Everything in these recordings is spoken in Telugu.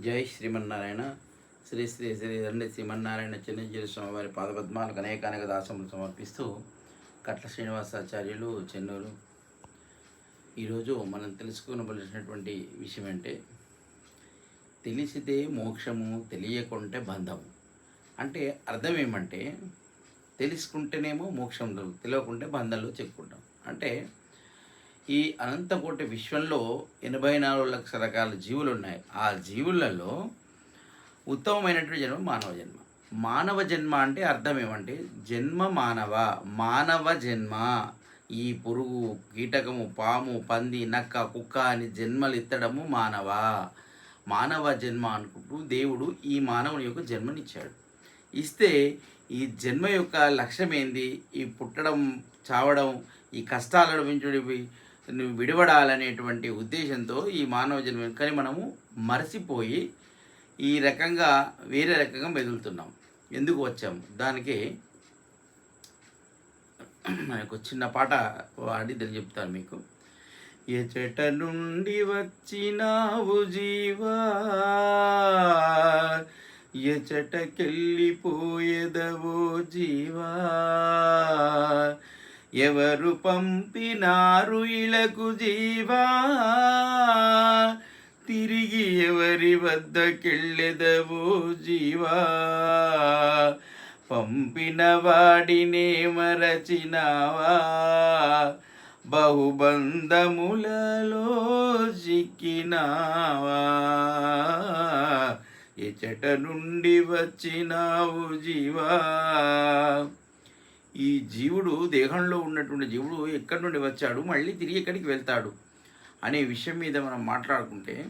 జై శ్రీమన్నారాయణ. శ్రీ శ్రీ శ్రీ రండి శ్రీమన్నారాయణ చిన్నజీవి స్వామి వారి పాదపద్మాలకు అనేక అనేక దాసములు సమర్పిస్తూ కట్ల శ్రీనివాసాచార్యులు చెన్నూరు. ఈరోజు మనం తెలుసుకోవలసినటువంటి విషయం అంటే తెలిసితే మోక్షము తెలియకుంటే బంధము. అంటే అర్థం ఏమంటే తెలుసుకుంటేనేమో మోక్షం తెలియకుంటే బంధాలు చెప్పుకుంటాం. అంటే ఈ అనంతకోటి విశ్వంలో ఎనభై నాలుగు లక్షల రకాల జీవులు ఉన్నాయి. ఆ జీవులలో ఉత్తమమైనటువంటి జన్మ మానవ జన్మ. మానవ జన్మ అంటే అర్థం ఏమంటే జన్మ మానవ మానవ జన్మ. ఈ పురుగు కీటకము పాము పంది నక్క కుక్క అని జన్మలు ఎత్తడము మానవ. మానవ జన్మ అనుకుంటూ దేవుడు ఈ మానవుని యొక్క జన్మనిచ్చాడు. ఇస్తే ఈ జన్మ యొక్క లక్ష్యం ఏంది? ఈ పుట్టడం చావడం ఈ కష్టాలు అనుభవించడం విడవడాలనేటువంటి ఉద్దేశంతో ఈ మానవ జన్మ కానీ మనము మరచిపోయి ఈ రకంగా వేరే రకంగా మెదులుతున్నాం. ఎందుకు వచ్చాము దానికి మనకు చిన్న పాట వాడి దాన్ని చెప్తాను మీకు. ఎచట నుండి వచ్చినావు జీవా ఎచటకెళ్ళిపోయేదవో జీవా ఎవరు పంపినారు ఇలకు జీవా? తిరిగి ఎవరి వద్దకెళ్ళెదవో జీవా? పంపిన వాడినే మరచినావా? బహుబంధములలో చిక్కినావా? ఎచట నుండి వచ్చినావు జీవా? ఈ జీవుడు దేహంలో ఉన్నటువంటి జీవుడు ఎక్కడి నుండి వచ్చాడు? మళ్ళీ తిరిగి ఎక్కడికి వెళ్తాడు? అనే విషయం మీద మనం మాట్లాడుకుంటే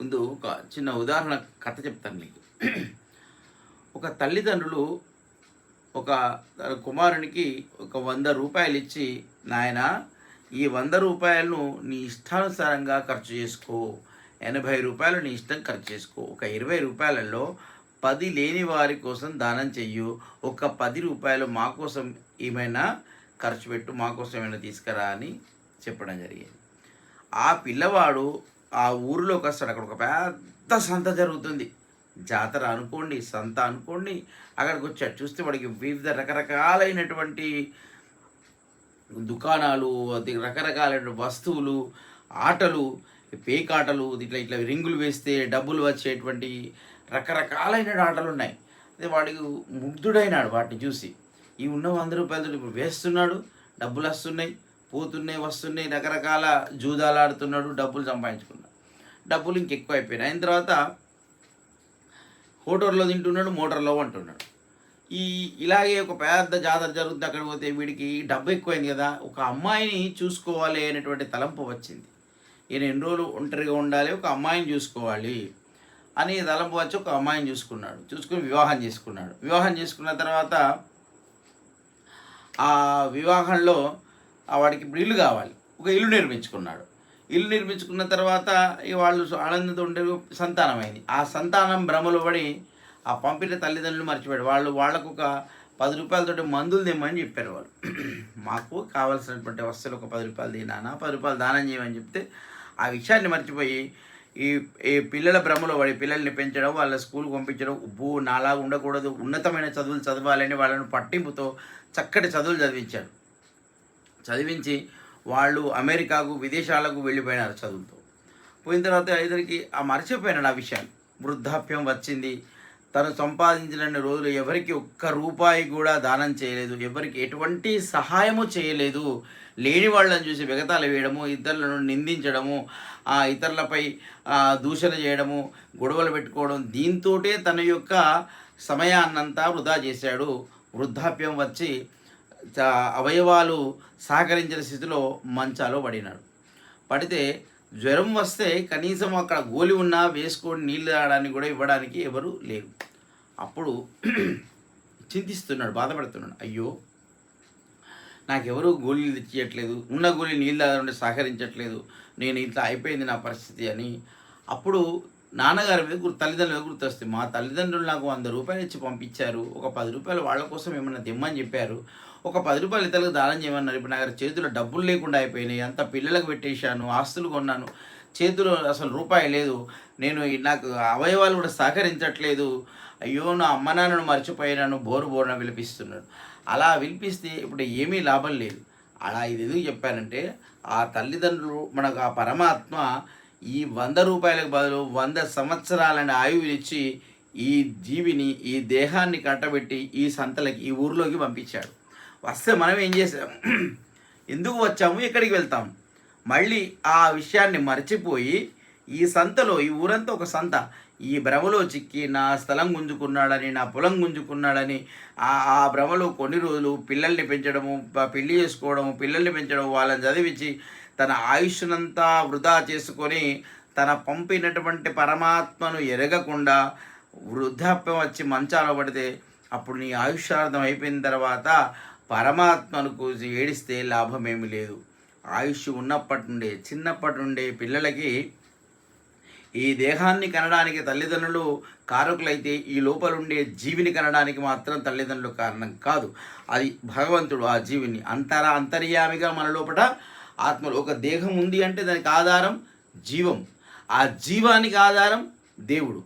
ముందు ఒక చిన్న ఉదాహరణ కథ చెప్తాను మీకు. ఒక తల్లిదండ్రులు ఒక తన కుమారునికి ఒక వంద రూపాయలు ఇచ్చి నాయన ఈ వంద రూపాయలను నీ ఇష్టానుసారంగా ఖర్చు చేసుకో. ఎనభై రూపాయలు నీ ఇష్టం ఖర్చు చేసుకో. ఒక ఇరవై రూపాయలలో పది లేని వారి కోసం దానం చెయ్యు. ఒక పది రూపాయలు మా కోసం ఏమైనా ఖర్చు పెట్టు మా కోసం ఏమైనా తీసుకురా అని చెప్పడం జరిగింది. ఆ పిల్లవాడు ఆ ఊరిలోకి వస్తాడు. అక్కడ ఒక పెద్ద సంత జరుగుతుంది. జాతర అనుకోండి సంత అనుకోండి అక్కడికి వచ్చాడు. చూస్తే వాడికి వివిధ రకరకాలైనటువంటి దుకాణాలు రకరకాలైన వస్తువులు ఆటలు పేకాటలు ఇట్లా ఇట్లా రింగులు వేస్తే డబ్బులు వచ్చేటువంటి రకరకాలైన ఆటలు ఉన్నాయి అదే వాడికి ముగ్ధుడైనాడు వాటిని చూసి. ఈ ఉన్న వంద రూపాయలతో ఇప్పుడు వేస్తున్నాడు డబ్బులు వస్తున్నాయి పోతున్నాయి వస్తున్నాయి రకరకాల జూదాలు ఆడుతున్నాడు డబ్బులు సంపాదించుకున్నాడు. డబ్బులు ఇంకెక్కువ అయిపోయినాయి అయిన తర్వాత హోటల్లో తింటున్నాడు మోటార్లో అంటున్నాడు ఈ ఇలాగే ఒక పెద్ద జాతర జరుగుతుంది అక్కడ పోతే వీడికి డబ్బు ఎక్కువైంది కదా ఒక అమ్మాయిని చూసుకోవాలి అనేటువంటి తలంపు వచ్చింది. ఈయన ఎన్ని రోజులు ఒంటరిగా ఉండాలి ఒక అమ్మాయిని చూసుకోవాలి. అని తలంపు వచ్చి ఒక అమ్మాయిని చూసుకున్నాడు. చూసుకుని వివాహం చేసుకున్నాడు. వివాహం చేసుకున్న తర్వాత ఆ వివాహంలో వాడికి ఇప్పుడు ఇల్లు కావాలి. ఒక ఇల్లు నిర్మించుకున్నాడు. ఇల్లు నిర్మించుకున్న తర్వాత ఇక వాళ్ళు ఆనందంతో ఉండే సంతానం అయింది ఆ సంతానం భ్రమలో పడి ఆ పంపిన తల్లిదండ్రులు మర్చిపోయాడు వాళ్ళు వాళ్ళకు ఒక పది రూపాయలతోటి మందులు తెమ్మని చెప్పారు వాళ్ళు. మాకు కావాల్సినటువంటి వస్తువులు ఒక పది రూపాయలు తినానా పది రూపాయలు దానం చేయమని చెప్తే ఆ విషయాన్ని మర్చిపోయి ఈ ఈ పిల్లల భ్రమలో వాడి పిల్లల్ని పెంచడం వాళ్ళ స్కూల్కి పంపించడం ఉబ్బు నాలా ఉండకూడదు ఉన్నతమైన చదువులు చదవాలని వాళ్ళను పట్టింపుతో చక్కటి చదువులు చదివించాడు చదివించి వాళ్ళు అమెరికాకు విదేశాలకు వెళ్ళిపోయినారు చదువుతో పోయిన తర్వాత ఇద్దరికి ఆ మర్చిపోయినాడు ఆ విషయాన్ని వృద్ధాప్యం వచ్చింది తను సంపాదించిన రోజులు ఎవరికి ఒక్క రూపాయి కూడా దానం చేయలేదు ఎవరికి ఎటువంటి సహాయము చేయలేదు. లేని వాళ్ళని చూసి వెగతాలు వేయడము ఇతరులను నిందించడము ఆ ఇతరులపై దూషణ చేయడము గొడవలు పెట్టుకోవడం దీంతోటే తన యొక్క సమయాన్నంతా వృధా చేశాడు. వృద్ధాప్యం వచ్చి అవయవాలు సహకరించిన స్థితిలో మంచాలో పడినాడు. పడితే జ్వరం వస్తే కనీసం అక్కడ గోలి ఉన్నా వేసుకొని నీళ్ళు తాగడానికి కూడా ఇవ్వడానికి ఎవరు లేరు. అప్పుడు చింతిస్తున్నాడు బాధపడుతున్నాడు. అయ్యో నాకెవరూ గోళీలు తెచ్చేయట్లేదు ఉన్న గోళీ నీళ్ళు తాగడానికి సహకరించట్లేదు నేను ఇట్లా అయిపోయింది నా పరిస్థితి అని. అప్పుడు నాన్నగారి మీద గుర్తు తల్లిదండ్రుల మీద గుర్తొస్తుంది మా తల్లిదండ్రులు నాకు వంద రూపాయలు ఇచ్చి పంపించారు ఒక పది రూపాయలు వాళ్ళ కోసం ఏమన్నా తెమ్మని చెప్పారు ఒక పది రూపాయలు ఇతరులకు దానం చేయమన్నారు. ఇప్పుడు నా దగ్గర చేతిలో డబ్బులు లేకుండా అయిపోయినాయి అంత పిల్లలకు పెట్టేశాను ఆస్తులు కొన్నాను చేతిలో అసలు రూపాయి లేదు నేను నాకు అవయవాలు కూడా సహకరించట్లేదు అయ్యో నా అమ్మ నాన్నను మర్చిపోయినాను బోరు బోరున విలిపిస్తున్నాడు. అలా విలిపిస్తే ఇప్పుడు ఏమీ లాభం లేదు. అలా ఇది ఎందుకు చెప్పానంటే ఆ తల్లిదండ్రులు మనకు ఆ పరమాత్మ ఈ వంద రూపాయలకు బదులు వంద సంవత్సరాలని ఆయువునిచ్చి ఈ జీవిని ఈ దేహాన్ని కట్టబెట్టి ఈ సంతలకి ఈ ఊర్లోకి పంపించాడు. వస్తే మనం ఏం చేసాం ఎందుకు వచ్చాము? ఎక్కడికి వెళ్తాం? మళ్ళీ ఆ విషయాన్ని మర్చిపోయి ఈ సంతలో ఈ ఊరంతా ఒక సంత. ఈ భ్రమలో చిక్కి నా స్థలం గుంజుకున్నాడని నా పొలం గుంజుకున్నాడని ఆ ఆ భ్రమలో కొన్ని రోజులు పిల్లల్ని పెంచడము పెళ్ళి చేసుకోవడము పిల్లల్ని పెంచడం వాళ్ళని చదివించి తన ఆయుష్నంతా వృధా చేసుకొని తన పంపినటువంటి పరమాత్మను ఎరగకుండా వృద్ధాప్యం వచ్చి మంచాలో పడితే అప్పుడు నీ ఆయుష్యార్థం అయిపోయిన తర్వాత పరమాత్మను కూసి ఏడిస్తే లాభం ఏమీ లేదు. ఆయుష్ ఉన్నప్పటి నుండే చిన్నప్పటి నుండే పిల్లలకి ఈ దేహాన్ని కనడానికి తల్లిదండ్రులు కారకులైతే ఈ లోపలుండే జీవిని కనడానికి మాత్రం తల్లిదండ్రులు కారణం కాదు. అది భగవంతుడు ఆ జీవిని అంతర అంతర్యామిగా మన లోపల ఆత్మలు ఒక దేహం ఉంది అంటే దానికి ఆధారం జీవం. ఆ జీవానికి ఆధారం దేవుడు.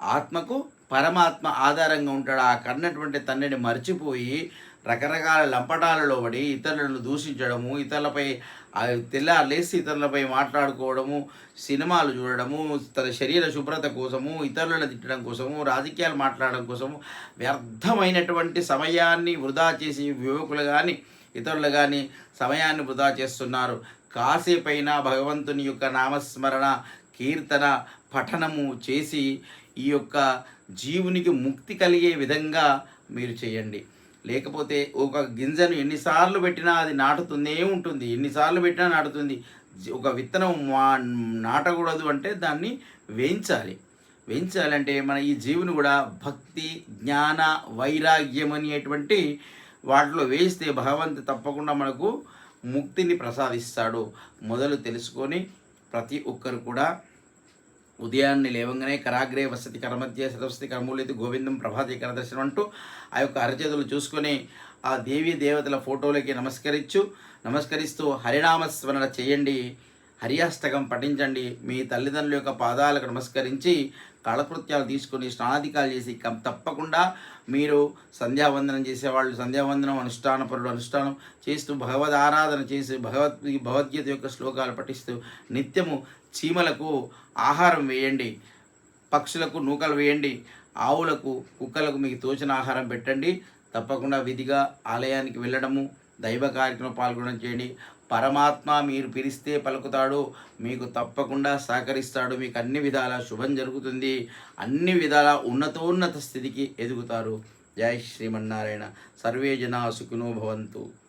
ఆత్మకు పరమాత్మ ఆధారంగా ఉంటాడు. ఆ కన్నటువంటి తండ్రిని మర్చిపోయి రకరకాల లంపటాలలో పడి ఇతరులను దూషించడము ఇతరులపై ఆ తెల్లారులేసి ఇతరులపై మాట్లాడుకోవడము సినిమాలు చూడడము తన శరీర శుభ్రత కోసము ఇతరులను తిట్టడం కోసము రాజకీయాలు మాట్లాడడం కోసము వ్యర్థమైనటువంటి సమయాన్ని వృధా చేసి యువకులు కానీ ఇతరులు కానీ సమయాన్ని వృధా చేస్తున్నారు. కాసేపైనా భగవంతుని యొక్క నామస్మరణ కీర్తన పఠనము చేసి ఈ యొక్క జీవునికి ముక్తి కలిగే విధంగా మీరు చేయండి. లేకపోతే ఒక గింజను ఎన్నిసార్లు పెట్టినా అది నాటుతూనే ఉంటుంది. ఎన్నిసార్లు పెట్టినా నాటుతుంది. ఒక విత్తనం మా నాటకూడదు అంటే దాన్ని వేయించాలి. వేయించాలంటే మన ఈ జీవుని కూడా భక్తి జ్ఞాన వైరాగ్యం అనేటువంటి వాటిలో వేస్తే భగవంతు తప్పకుండా మనకు ముక్తిని ప్రసాదిస్తాడు. మొదలు తెలుసుకొని ప్రతి ఒక్కరు కూడా ఉదయాన్నే లేవంగానే కరాగ్రే వసతి కరమధ్య సరస్వతి కర్మూలితి గోవిందం ప్రభాతి కరదర్శనం అంటూ ఆ యొక్క అరచేతులు చూసుకొని ఆ దేవీ దేవతల ఫోటోలకి నమస్కరించు. నమస్కరిస్తూ హరినామస్మరణ చేయండి. హరియాష్టకం పఠించండి. మీ తల్లిదండ్రుల యొక్క పాదాలకు నమస్కరించి కాలకృత్యాలు తీసుకొని స్నానాధికాలు చేసి తప్పకుండా మీరు సంధ్యావందనం చేసేవాళ్ళు. సంధ్యావందనం అనుష్ఠానపరుడు అనుష్ఠానం చేస్తూ భగవద్ ఆరాధన చేసి భగవద్ భగవద్గీత యొక్క శ్లోకాలు పఠిస్తూ నిత్యము చీమలకు ఆహారం వేయండి. పక్షులకు నూకలు వేయండి. ఆవులకు కుక్కలకు మీకు తోచిన ఆహారం పెట్టండి. తప్పకుండా విధిగా ఆలయానికి వెళ్ళడము దైవ కార్యక్రమం పాల్గొనడం చేయండి. పరమాత్మ మీరు పిలిస్తే పలుకుతాడు మీకు తప్పకుండా సహకరిస్తాడు. మీకు అన్ని విధాల శుభం జరుగుతుంది. అన్ని విధాల ఉన్నతోన్నత స్థితికి ఎదుగుతారు. జై శ్రీమన్నారాయణ. సర్వే జనా సుఖినో భవంతు.